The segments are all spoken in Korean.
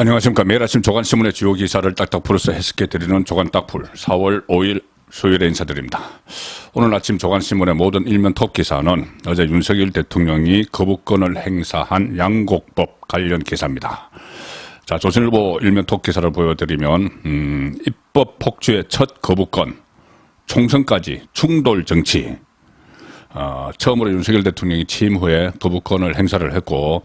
안녕하십니까. 매일 아침 조간신문의 주요 기사를 딱딱 풀어서 해석해 드리는 조간 딱풀 4월 5일 수요일에 인사드립니다. 오늘 아침 조간신문의 모든 일면 톱 기사는 어제 윤석열 대통령이 거부권을 행사한 양곡법 관련 기사입니다. 자, 조선일보 일면 톱 기사를 보여드리면 음, 입법 폭주의 첫 거부권, 총선까지 충돌 정치, 어, 처음으로 윤석열 대통령이 취임 후에 거부권을 행사를 했고 어,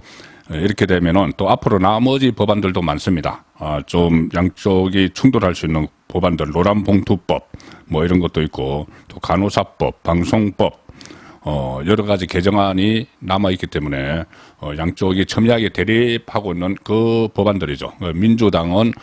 이렇게 되면은 또 앞으로 나머지 법안들도 많습니다. 아, 좀 양쪽이 충돌할 수 있는 법안들, 노란봉투법 뭐 이런 것도 있고 또 간호사법, 방송법 어, 여러 가지 개정안이 남아 있기 때문에 어, 양쪽이 첨예하게 대립하고 있는 그 법안들이죠. 어, 민주당은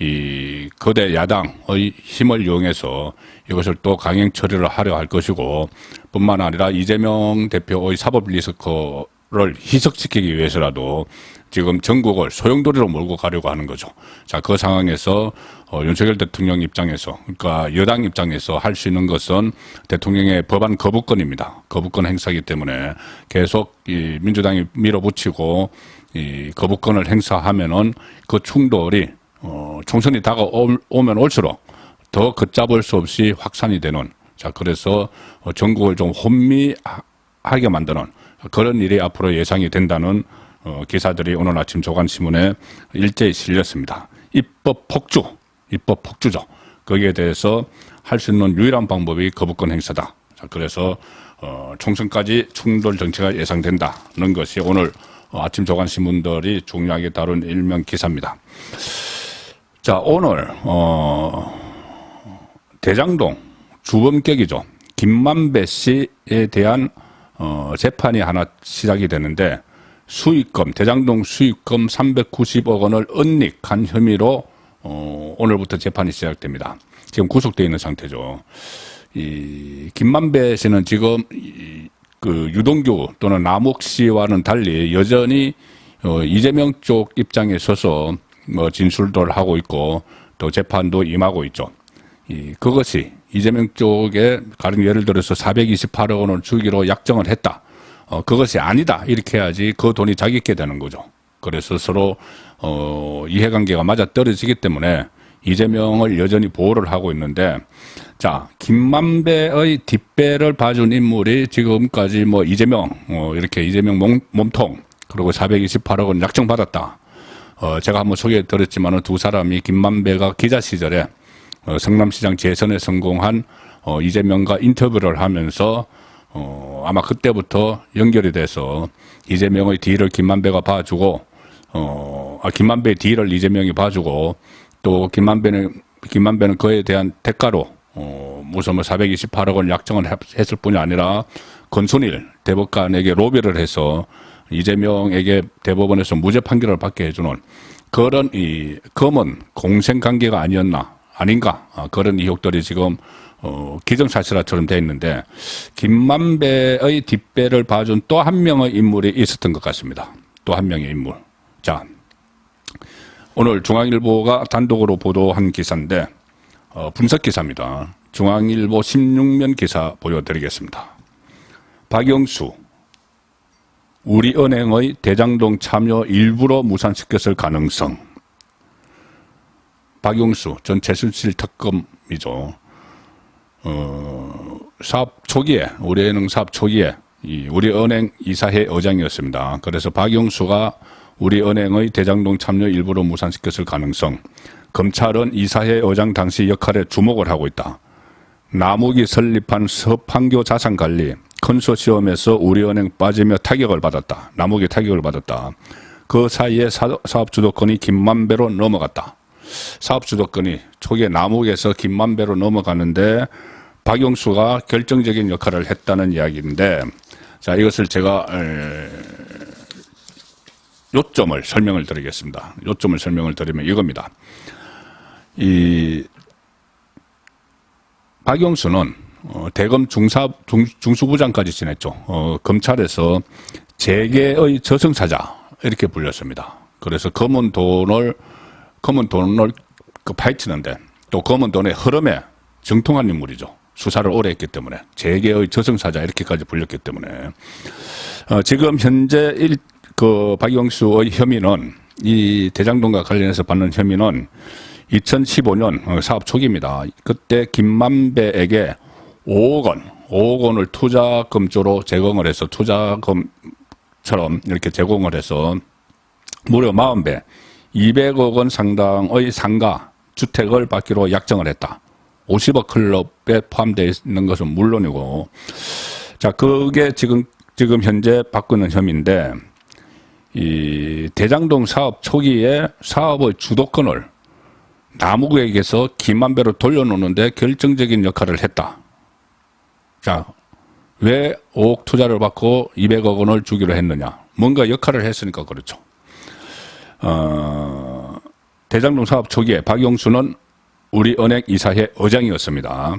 이 거대 야당의 힘을 이용해서 이것을 또 강행 처리를 하려 할 것이고 뿐만 아니라 이재명 대표의 사법 리스크 를 희석시키기 위해서라도 지금 전국을 소용돌이로 몰고 가려고 하는 거죠. 자, 그 상황에서 어, 윤석열 대통령 입장에서, 그러니까 여당 입장에서 할 수 있는 것은 대통령의 법안 거부권입니다. 거부권 행사기 때문에 계속 이 민주당이 밀어붙이고 이 거부권을 행사하면은 그 충돌이 어, 총선이 다가오면 올수록 더 걷잡을 수 없이 확산이 되는 자 그래서 어, 전국을 좀 혼미하게 만드는 그런 일이 앞으로 예상이 된다는 어, 기사들이 오늘 아침 조간신문에 일제히 실렸습니다. 입법 폭주, 입법 폭주죠. 거기에 대해서 할 수 있는 유일한 방법이 거부권 행사다. 자, 그래서 어, 총선까지 충돌 정치가 예상된다는 것이 오늘 어, 아침 조간신문들이 중요하게 다룬 일면 기사입니다. 자, 오늘 어, 대장동 주범격이죠. 김만배 씨에 대한 어, 재판이 하나 시작이 되는데 수익금 대장동 수익금 390억 원을 은닉한 혐의로 어, 오늘부터 재판이 시작됩니다. 지금 구속되어 있는 상태죠. 이 김만배 씨는 지금 이, 그 유동규 또는 남욱 씨와는 달리 여전히 어, 이재명 쪽 입장에 서서 뭐 진술도 하고 있고 또 재판도 임하고 있죠. 이 그것이 이재명 쪽에 가령 예를 들어서 428억 원을 주기로 약정을 했다. 어, 그것이 아니다. 이렇게 해야지 그 돈이 자기게 되는 거죠. 그래서 서로 어, 이해관계가 맞아 떨어지기 때문에 이재명을 여전히 보호를 하고 있는데 자 김만배의 뒷배를 봐준 인물이 지금까지 뭐 이재명 어, 이렇게 이재명 몸, 몸통 그리고 428억 원 약정 받았다. 어, 제가 한번 소개해 드렸지만은 두 사람이 김만배가 기자 시절에 어, 성남시장 재선에 성공한 어, 이재명과 인터뷰를 하면서 어, 아마 그때부터 연결이 돼서 이재명의 뒤를 김만배가 봐주고 어, 아, 김만배의 뒤를 이재명이 봐주고 또 김만배는 김만배는 그에 대한 대가로 어, 무슨 뭐 428억 원 약정을 했- 했을 뿐이 아니라 권순일 대법관에게 로비를 해서 이재명에게 대법원에서 무죄 판결을 받게 해주는 그런 이 검은 공생 관계가 아니었나 아닌가 아, 그런 의혹들이 지금 어, 기정사실화처럼 돼 있는데 김만배의 뒷배를 봐준 또 한 명의 인물이 있었던 것 같습니다. 또 한 명의 인물. 자, 오늘 중앙일보가 단독으로 보도한 기사인데 어, 분석 기사입니다. 중앙일보 16면 기사 보여드리겠습니다. 박영수 우리은행의 대장동 참여 일부러 무산시켰을 가능성. 박용수 전 최순실 특검이죠. 어, 사업 초기에 우리 은행 사업 초기에 이 우리 은행 이사회 의장이었습니다. 그래서 박용수가 우리 은행의 대장동 참여 일부러 무산시켰을 가능성. 검찰은 이사회 의장 당시 역할에 주목을 하고 있다. 남욱이 설립한 서판교 자산관리 컨소시엄에서 우리은행 빠지며 타격을 받았다. 남욱이 타격을 받았다. 그 사이에 사- 사업 주도권이 김만배로 넘어갔다. 사업 주도권이 초기에 남욱에서 김만배로 넘어가는데 박용수가 결정적인 역할을 했다는 이야기인데 자 이것을 제가 에, 요점을 설명을 드리겠습니다. 요점을 설명을 드리면 이겁니다. 이 박용수는 어, 대검 중사 중, 중수부장까지 지냈죠. 어, 검찰에서 재계의 저승사자 이렇게 불렸습니다. 그래서 검은 돈을 검은 돈을 그 파헤치는데 또 검은 돈의 흐름에 정통한 인물이죠. 수사를 오래 했기 때문에 재계의 저승사자 이렇게까지 불렸기 때문에 어, 지금 현재 일, 그 박영수의 혐의는 이 대장동과 관련해서 받는 혐의는 2015년 어, 사업 초기입니다. 그때 김만배에게 5억 원, 5억 원을 투자금조로 제공을 해서 투자금처럼 이렇게 제공을 해서 무려 40배, 200억 원 상당의 상가 주택을 받기로 약정을 했다. 50억 클럽에 포함되어 있는 것은 물론이고, 자, 그게 지금, 지금 현재 있는 혐의인데, 이 대장동 사업 초기에 사업의 주도권을 나무구에게서 김만배로 돌려놓는데 결정적인 역할을 했다. 자, 왜 5억 투자를 받고 200억 원을 주기로 했느냐? 뭔가 역할을 했으니까 그렇죠. 어, 대장동 사업 초기에 박용수는 우리은행 이사회 의장이었습니다.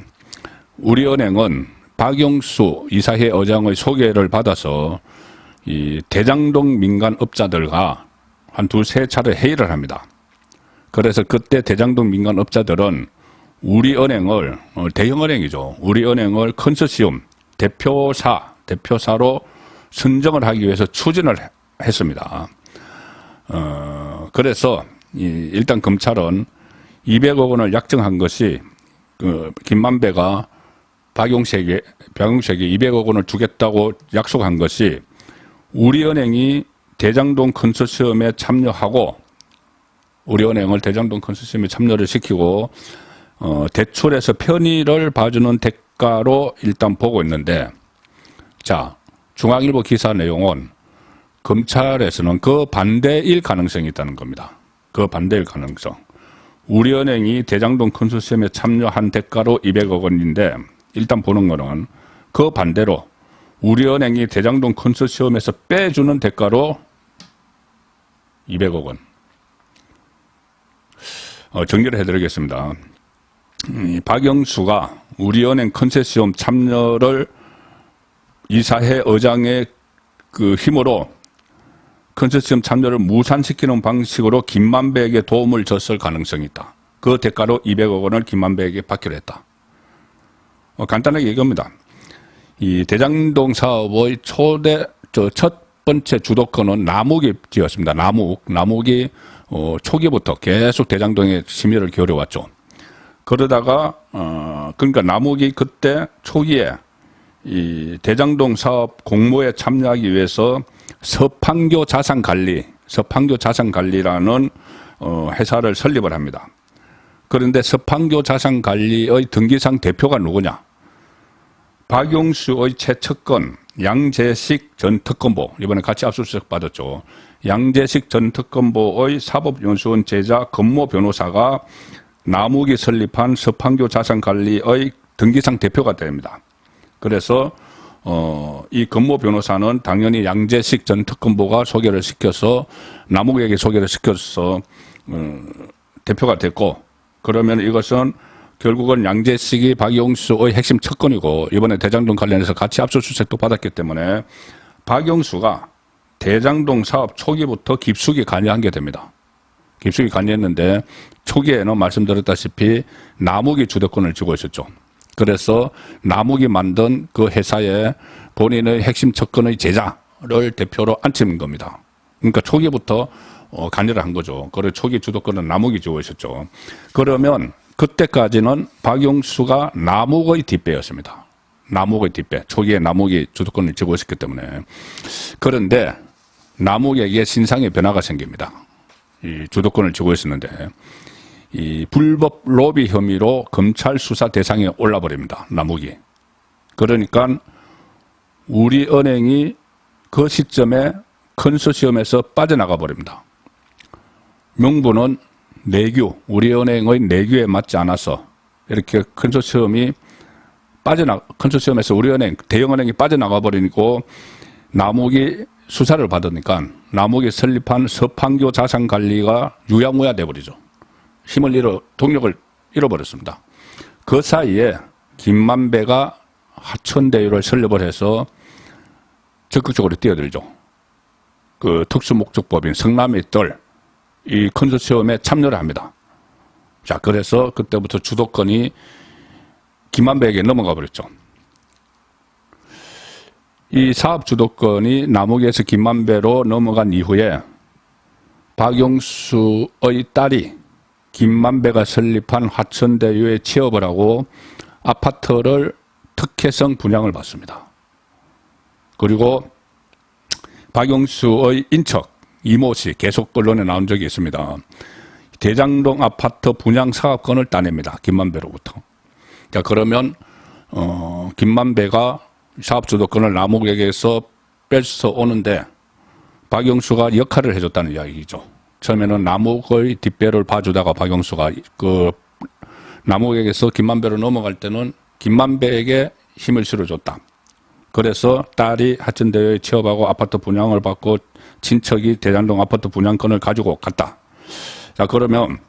우리은행은 박용수 이사회 의장의 소개를 받아서 이 대장동 민간 업자들과 한 두세 차례 회의를 합니다. 그래서 그때 대장동 민간 업자들은 우리은행을 어, 대형은행이죠. 우리은행을 컨소시엄 대표사 대표사로 선정을 하기 위해서 추진을 해- 했습니다. 어, 그래서 이, 일단 검찰은 200억 원을 약정한 것이 그 김만배가 박용식에게 박용식에게 200억 원을 주겠다고 약속한 것이 우리은행이 대장동 컨소시엄에 참여하고 우리은행을 대장동 컨소시엄에 참여를 시키고 어, 대출에서 편의를 봐주는 대가로 일단 보고 있는데 자 중앙일보 기사 내용은 검찰에서는 그 반대일 가능성이 있다는 겁니다. 그 반대일 가능성. 우리은행이 대장동 컨소시엄에 참여한 대가로 200억 원인데 일단 보는 거는 그 반대로 우리은행이 대장동 컨소시엄에서 빼주는 대가로 200억 원. 어, 정리를 해드리겠습니다. 이 박영수가 우리은행 컨소시엄 참여를 이사회 의장의 그 힘으로 컨소시엄 참여를 무산시키는 방식으로 김만배에게 도움을 줬을 가능성이 있다. 그 대가로 200억 원을 김만배에게 받기로 했다. 어, 간단하게 얘기합니다. 이 대장동 사업의 초대 저첫 번째 주도권은 남욱이었습니다. 남욱 남욱이 어, 초기부터 계속 대장동에 심의를 기울여왔죠. 그러다가 어 그러니까 남욱이 그때 초기에 이 대장동 사업 공모에 참여하기 위해서 서판교 자산관리, 서판교 자산관리라는 어, 회사를 설립을 합니다. 그런데 서판교 자산관리의 등기상 대표가 누구냐? 박용수의 최측근 양재식 전 특검보 이번에 같이 압수수색 받았죠. 양재식 전 특검보의 사법연수원 제자 건모 변호사가 남욱이 설립한 서판교 자산관리의 등기상 대표가 됩니다. 그래서 어, 이 건모 변호사는 당연히 양재식 전 특검보가 소개를 시켜서 남욱에게 소개를 시켜서 어, 대표가 됐고 그러면 이것은 결국은 양재식이 박용수의 핵심 척건이고 이번에 대장동 관련해서 같이 압수수색도 받았기 때문에 박용수가 대장동 사업 초기부터 깊숙이 관여한 게 됩니다. 깊숙이 관여했는데 초기에는 말씀드렸다시피 남욱이 주도권을 쥐고 있었죠. 그래서 남욱이 만든 그 회사에 본인의 핵심 척건의 제자를 대표로 앉힌 겁니다. 그러니까 초기부터 어, 관여를 한 거죠. 그래 초기 주도권은 남욱이 쥐고 있었죠. 그러면 그때까지는 박용수가 남욱의 뒷배였습니다. 남욱의 뒷배. 초기에 남욱이 주도권을 쥐고 있었기 때문에. 그런데 남욱에게 신상의 변화가 생깁니다. 이 주도권을 쥐고 있었는데 이 불법 로비 혐의로 검찰 수사 대상에 올라버립니다. 남욱이. 그러니까 우리 은행이 그 시점에 컨소시엄에서 빠져나가 버립니다. 명분은 내규, 우리 은행의 내규에 맞지 않아서 이렇게 컨소시엄이 빠져나 컨소시엄에서 우리 은행 대형 은행이 빠져나가 버리고 남욱이 수사를 받으니까 남욱이 설립한 서판교 자산관리가 유야무야 돼 버리죠. 힘을 잃어 동력을 잃어버렸습니다. 그 사이에 김만배가 하천대유를 설립을 해서 적극적으로 뛰어들죠. 그 특수목적법인 성남의 뜰이 컨소시엄에 참여를 합니다. 자, 그래서 그때부터 주도권이 김만배에게 넘어가 버렸죠. 이 사업 주도권이 남욱에서 김만배로 넘어간 이후에 박용수의 딸이 김만배가 설립한 화천대유에 취업을 하고 아파트를 특혜성 분양을 받습니다. 그리고 박용수의 인척 이모 씨 계속 언론에 나온 적이 있습니다. 대장동 아파트 분양 사업권을 따냅니다. 김만배로부터. 자 그러면 어, 김만배가 사업 주도권을 남욱에게서 뺏어 오는데 박용수가 역할을 해줬다는 이야기죠. 처음에는 남욱의 뒷배를 봐주다가 박용수가 그 남욱에게서 김만배로 넘어갈 때는 김만배에게 힘을 실어줬다. 그래서 딸이 하천대에 취업하고 아파트 분양을 받고 친척이 대장동 아파트 분양권을 가지고 갔다. 자 그러면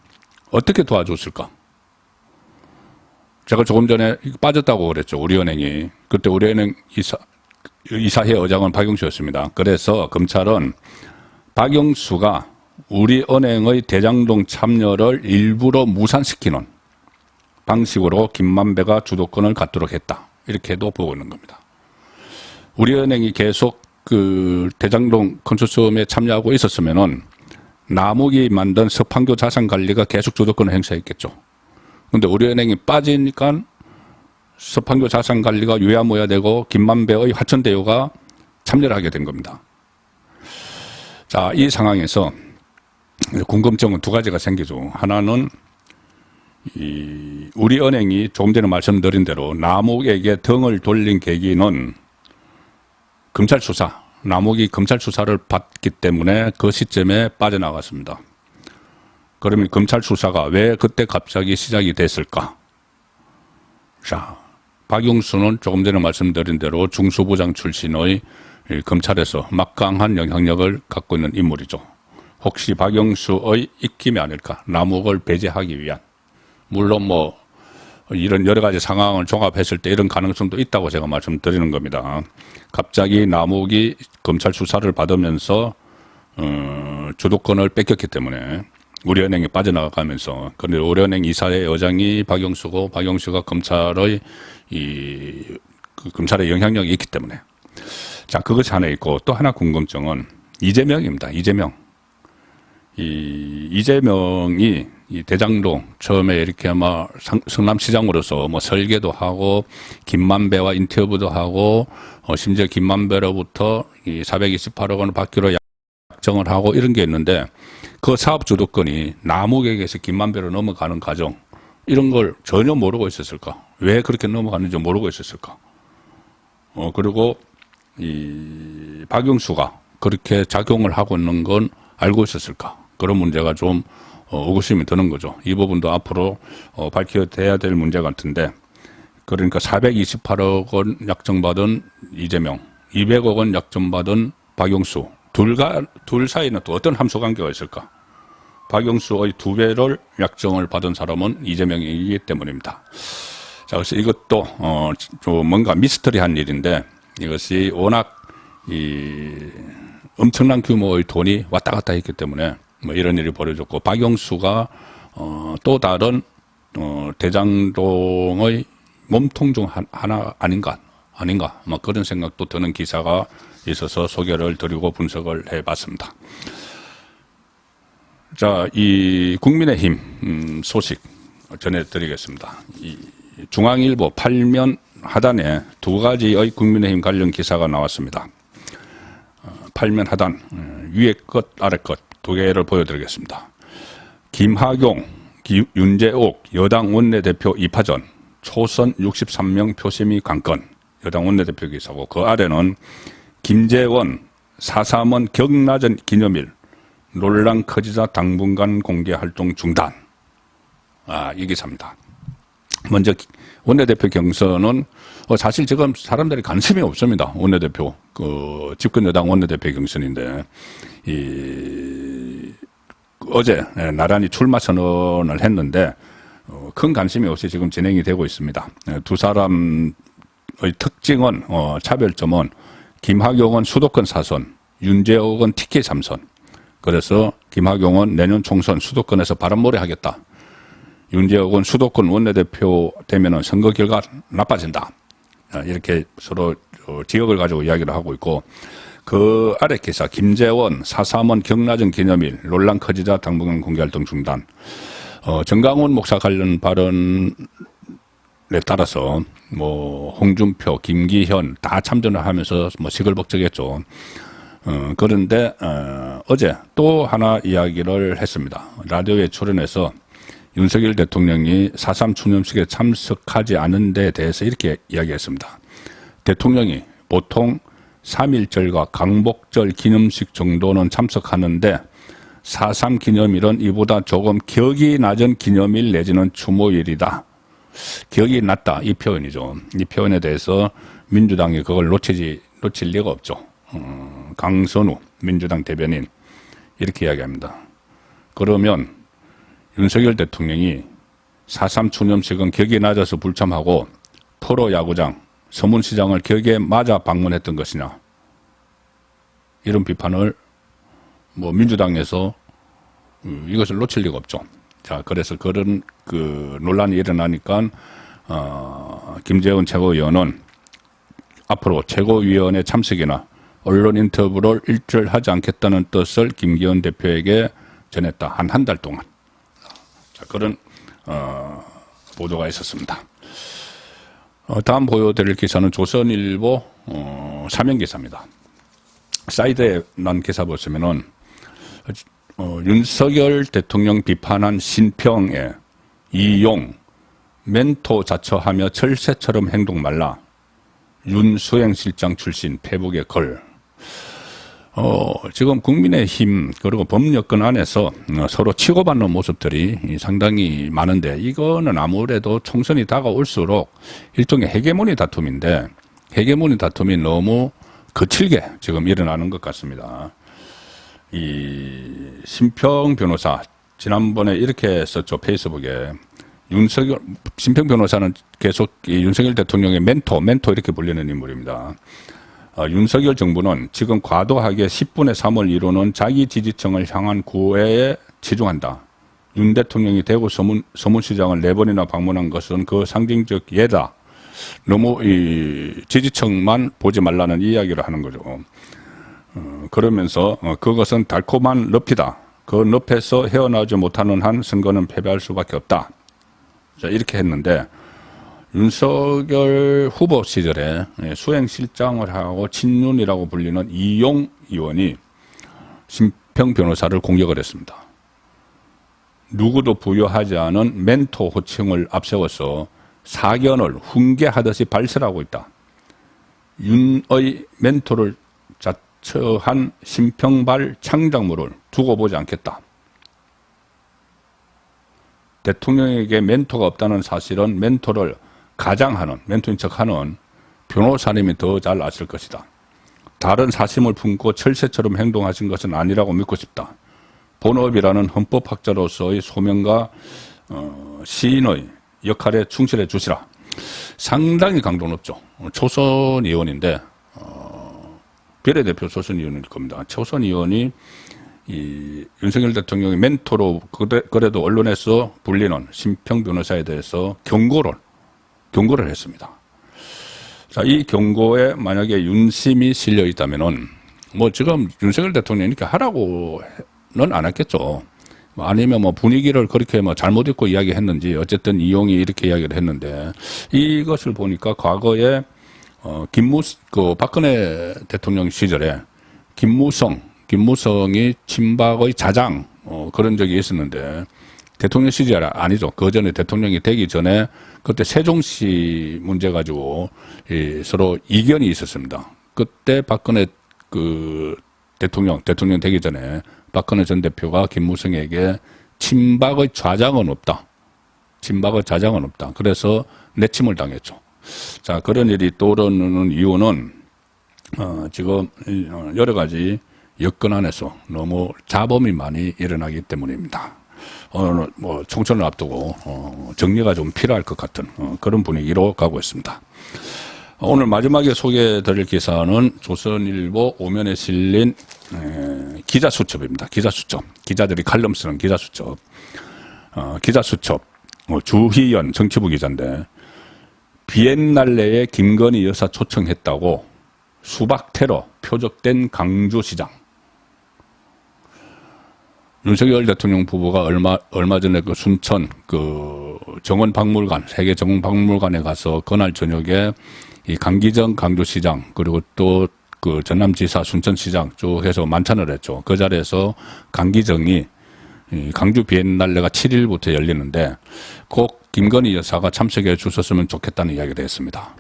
어떻게 도와줬을까? 제가 조금 전에 빠졌다고 그랬죠. 우리은행이. 그때 우리은행 이사, 이사회 의장은 박용수였습니다. 그래서 검찰은 박용수가 우리 은행의 대장동 참여를 일부러 무산시키는 방식으로 김만배가 주도권을 갖도록 했다. 이렇게도 보고 있는 겁니다. 우리 은행이 계속 그 대장동 컨소시엄에 참여하고 있었으면은 남욱이 만든 서판교 자산 관리가 계속 주도권을 행사했겠죠. 근데 우리 은행이 빠지니까 서판교 자산 관리가 유야무야 되고 김만배의 화천대유가 참여를 하게 된 겁니다. 자, 이 상황에서 궁금증은 두 가지가 생기죠. 하나는 이 우리 은행이 조금 전에 말씀드린 대로 남욱에게 등을 돌린 계기는 검찰 수사, 남욱이 검찰 수사를 받기 때문에 그 시점에 빠져나갔습니다. 그러면 검찰 수사가 왜 그때 갑자기 시작이 됐을까? 자, 박용수는 조금 전에 말씀드린 대로 중수부장 출신의 이 검찰에서 막강한 영향력을 갖고 있는 인물이죠. 혹시 박용수의 입김이 아닐까? 남욱을 배제하기 위한. 물론 뭐 이런 여러 가지 상황을 종합했을 때 이런 가능성도 있다고 제가 말씀드리는 겁니다. 갑자기 남욱이 검찰 수사를 받으면서 어, 주도권을 뺏겼기 때문에 우리은행이 빠져나가면서 그런데 우리은행 이사의 여장이 박영수고 박영수가 검찰의 이 그 검찰의 영향력이 있기 때문에 자 그것이 하나 있고 또 하나 궁금증은 이재명입니다. 이재명 이 이재명이 이 대장동 처음에 이렇게 아마 성- 성남시장으로서 뭐 설계도 하고 김만배와 인터뷰도 하고 어, 심지어 김만배로부터 이 428억 원을 받기로 약정을 하고 이런 게 있는데 그 사업 주도권이 남욱에게서 김만배로 넘어가는 과정 이런 걸 전혀 모르고 있었을까? 왜 그렇게 넘어갔는지 모르고 있었을까? 어 그리고 이 박용수가 그렇게 작용을 하고 있는 건 알고 있었을까? 그런 문제가 좀 어, 의구심이 드는 거죠. 이 부분도 앞으로 어, 밝혀져야 될 문제 같은데 그러니까 428억 원 약정받은 이재명, 200억 원 약정받은 박용수 둘가 둘 사이는 또 어떤 함수 관계가 있을까? 박용수의 두 배를 약정을 받은 사람은 이재명이기 때문입니다. 자, 그래서 이것도 어, 좀 뭔가 미스터리한 일인데 이것이 워낙 이 엄청난 규모의 돈이 왔다 갔다 했기 때문에 뭐 이런 일이 벌어졌고 박용수가 어, 또 다른 어, 대장동의 몸통 중 한- 하나 아닌가 아닌가 뭐 그런 생각도 드는 기사가 있어서 소개를 드리고 분석을 해봤습니다. 자, 이 국민의힘 음, 소식 전해드리겠습니다. 이 중앙일보 8면 하단에 두 가지의 국민의힘 관련 기사가 나왔습니다. 어, 8면 하단 음, 위에 것 아래 것 두 개를 보여드리겠습니다. 김하경, 기- 윤재옥 여당 원내대표 입하전 초선 63명 표심이 관건 여당 원내대표 기사고 그 아래는 김재원 4.3원 경라전 기념일 논란 커지자 당분간 공개 활동 중단. 아, 이 기사입니다. 먼저 기- 원내대표 경선은 어, 사실 지금 사람들이 관심이 없습니다. 원내대표 그 집권 여당 원내대표 경선인데 이 어제 예, 나란히 출마 선언을 했는데 어, 큰 관심이 없이 지금 진행이 되고 있습니다. 예, 두 사람의 특징은 어, 차별점은 김학용은 수도권 사선, 윤재옥은 TK 삼선. 그래서 김학용은 내년 총선 수도권에서 바람몰이 하겠다. 윤재옥은 수도권 원내대표 되면은 선거 결과 나빠진다. 아, 이렇게 서로 어, 지역을 가지고 이야기를 하고 있고 그 아래 기사 김재원 4.3원 경라전 기념일 논란 커지자 당분간 공개활동 중단. 어, 정강훈 목사 관련 발언에 따라서 뭐 홍준표, 김기현 다 참전을 하면서 뭐 시끌벅적했죠. 어, 그런데 어, 어제 또 하나 이야기를 했습니다. 라디오에 출연해서 윤석열 대통령이 4.3 추념식에 참석하지 않은 데 대해서 이렇게 이야기했습니다. 대통령이 보통 3.1절과 강복절 기념식 정도는 참석하는데 4.3 기념일은 이보다 조금 격이 낮은 기념일 내지는 추모일이다. 격이 낮다. 이 표현이죠. 이 표현에 대해서 민주당이 그걸 놓치지, 놓칠 리가 없죠. 어, 강선우 민주당 대변인 이렇게 이야기합니다. 그러면 윤석열 대통령이 4.3 추념식은 격이 낮아서 불참하고 프로야구장, 서문시장을 격에 맞아 방문했던 것이냐. 이런 비판을 뭐 민주당에서 음, 이것을 놓칠 리가 없죠. 자, 그래서 그런 그 논란이 일어나니까 어, 김재원 최고위원은 앞으로 최고위원회 참석이나 언론 인터뷰를 일절 하지 않겠다는 뜻을 김기현 대표에게 전했다. 한 한 달 동안. 자, 그런 어, 보도가 있었습니다. 어, 다음 보여드릴 기사는 조선일보 어, 사면 기사입니다. 사이드에 난 기사 보시면은 어, 윤석열 대통령 비판한 신평에 이용 멘토 자처하며 철새처럼 행동 말라 윤수행 실장 출신 페북의 글 어, 지금 국민의힘 그리고 법여권 안에서 어, 서로 치고받는 모습들이 상당히 많은데 이거는 아무래도 총선이 다가올수록 일종의 헤게모니 다툼인데 헤게모니 다툼이 너무 거칠게 지금 일어나는 것 같습니다. 이 심평 변호사 지난번에 이렇게 썼죠 페이스북에 윤석열 심평 변호사는 계속 이 윤석열 대통령의 멘토 멘토 이렇게 불리는 인물입니다. 어, 윤석열 정부는 지금 과도하게 10분의 3을 이루는 자기 지지층을 향한 구애에 치중한다. 윤 대통령이 대구 서문, 서문시장을 네 번이나 방문한 것은 그 상징적 예다. 너무 이 지지층만 보지 말라는 이야기를 하는 거죠. 어, 그러면서 어, 그것은 달콤한 늪이다. 그 늪에서 헤어나오지 못하는 한 선거는 패배할 수밖에 없다. 자, 이렇게 했는데 윤석열 후보 시절에 예, 수행실장을 하고 친윤이라고 불리는 이용 의원이 심평 변호사를 공격을 했습니다. 누구도 부여하지 않은 멘토 호칭을 앞세워서 사견을 훈계하듯이 발설하고 있다. 윤의 멘토를 자처한 심평발 창작물을 두고 보지 않겠다. 대통령에게 멘토가 없다는 사실은 멘토를 가장하는 멘토인 척하는 변호사님이 더 잘 아실 것이다. 다른 사심을 품고 철새처럼 행동하신 것은 아니라고 믿고 싶다. 본업이라는 헌법학자로서의 소명과 어, 시인의 역할에 충실해 주시라. 상당히 강도 높죠. 초선 의원인데 어, 비례대표 초선 의원일 겁니다. 초선 의원이 이 윤석열 대통령의 멘토로 그래, 그래도 언론에서 불리는 심평 변호사에 대해서 경고를 경고를 했습니다. 자, 이 경고에 만약에 윤심이 실려 있다면은 뭐 지금 윤석열 대통령이니까 하라고는 안 했겠죠. 뭐 아니면 뭐 분위기를 그렇게 뭐 잘못 읽고 이야기했는지 어쨌든 이용이 이렇게 이야기를 했는데 이것을 보니까 과거에 어 김무 그 박근혜 대통령 시절에 김무성 김무성이 친박의 자장 어 그런 적이 있었는데 대통령 시절 아니죠. 그 전에 대통령이 되기 전에 그때 세종시 문제 가지고 이 서로 이견이 있었습니다. 그때 박근혜 그 대통령 대통령 되기 전에 박근혜 전 대표가 김무성에게 친박의 좌장은 없다. 친박의 좌장은 없다. 그래서 내침을 당했죠. 자 그런 일이 떠오르는 이유는 어, 지금 어, 여러 가지 여건 안에서 너무 자범이 많이 일어나기 때문입니다. 어, 뭐 총선을 앞두고 어, 정리가 좀 필요할 것 같은 어, 그런 분위기로 가고 있습니다. 오늘 마지막에 소개해드릴 기사는 조선일보 오면에 실린 에, 기자 수첩입니다. 기자 수첩. 기자들이 칼럼 쓰는 기자 수첩. 어, 기자 수첩. 어, 주희연 정치부 기자인데 비엔날레에 김건희 여사 초청했다고 수박 테러 표적된 강주시장. 윤석열 대통령 부부가 얼마 얼마 전에 그 순천 그 정원 박물관 세계 정원 박물관에 가서 그날 저녁에 이 강기정 강주시장 그리고 또 그 전남지사 순천시장 쭉 해서 만찬을 했죠. 그 자리에서 강기정이 이 강주 비엔날레가 7일부터 열리는데 꼭 김건희 여사가 참석해 주셨으면 좋겠다는 이야기를 했습니다.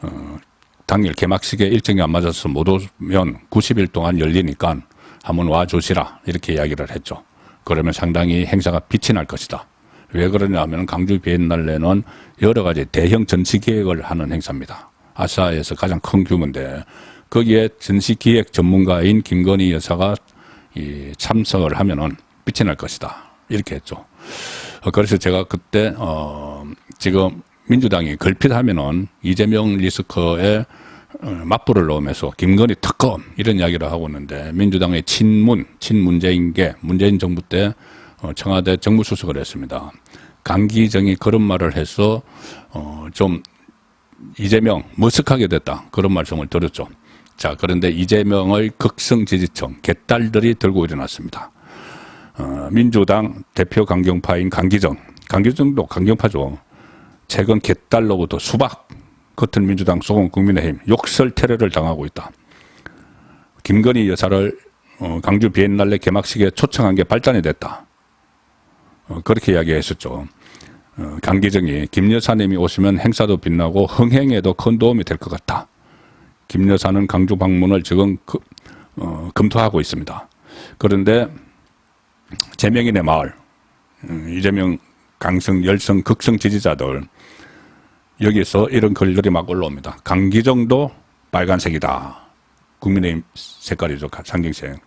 어, 당일 개막식에 일정이 안 맞아서 못 오면 90일 동안 열리니까 한번 와 주시라 이렇게 이야기를 했죠. 그러면 상당히 행사가 빛이 날 것이다. 왜 그러냐 하면 강주 비엔날레는 여러 가지 대형 전시 기획을 하는 행사입니다. 아시아에서 가장 큰 규모인데 거기에 전시 기획 전문가인 김건희 여사가 이 참석을 하면은 빛이 날 것이다. 이렇게 했죠. 어, 그래서 제가 그때 어 지금 민주당이 걸핏하면은 이재명 리스크에 어, 맞불을 넣으면서 김건희 특검 이런 이야기를 하고 있는데 민주당의 친문 친문재인계 문재인 정부 때 어, 청와대 정무수석을 했습니다. 강기정이 그런 말을 해서 어좀 이재명 머쓱하게 됐다 그런 말씀을 드렸죠. 자 그런데 이재명의 극성 지지층 개딸들이 들고 일어났습니다. 어, 민주당 대표 강경파인 강기정, 강기정도 강경파죠. 최근 개딸로부터 수박 같은 민주당 소금 국민의힘 욕설 테러를 당하고 있다. 김건희 여사를 어, 강주 비엔날레 개막식에 초청한 게 발단이 됐다. 어, 그렇게 이야기했었죠. 어, 강기정이 김 여사님이 오시면 행사도 빛나고 흥행에도 큰 도움이 될 것 같다. 김 여사는 강주 방문을 지금 그, 어, 검토하고 있습니다. 그런데 재명인의 마을, 음, 이재명 강성, 열성, 극성 지지자들 여기서 이런 글들이 막 올라옵니다. 강기정도 빨간색이다. 국민의힘 색깔이죠. 상징색.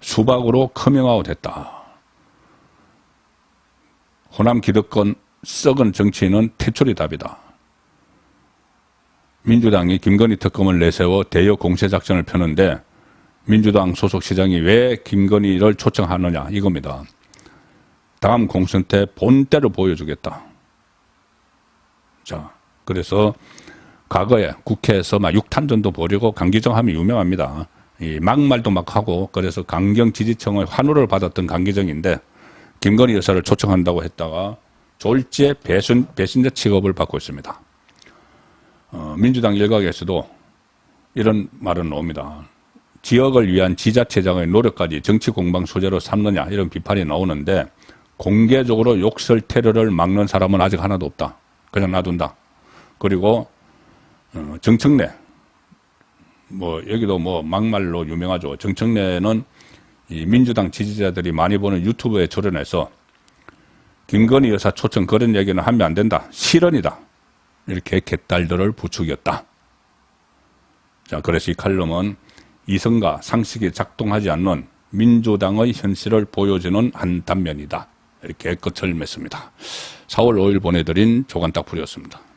수박으로 커밍아웃 했다. 호남 기득권 썩은 정치인은 퇴출이 답이다. 민주당이 김건희 특검을 내세워 대여 공세 작전을 펴는데 민주당 소속 시장이 왜 김건희를 초청하느냐 이겁니다. 다음 공선 때 본때를 보여주겠다. 자, 그래서 과거에 국회에서 막 육탄전도 벌이고 강기정 하면 유명합니다. 이 막말도 막 하고 그래서 강경 지지층의 환호를 받았던 강기정인데 김건희 여사를 초청한다고 했다가 졸지에 배신, 배신자 취급을 받고 있습니다. 어, 민주당 일각에서도 이런 말은 나옵니다. 지역을 위한 지자체장의 노력까지 정치 공방 소재로 삼느냐 이런 비판이 나오는데 공개적으로 욕설 테러를 막는 사람은 아직 하나도 없다. 그냥 놔둔다. 그리고 어, 정청래 뭐 여기도 뭐 막말로 유명하죠. 정청래는 이 민주당 지지자들이 많이 보는 유튜브에 출연해서 김건희 여사 초청 그런 얘기는 하면 안 된다. 실언이다. 이렇게 개딸들을 부추겼다. 자, 그래서 이 칼럼은 이성과 상식이 작동하지 않는 민주당의 현실을 보여주는 한 단면이다. 이렇게 끝을 맺습니다. 4월 5일 보내드린 조간딱 풀이었습니다.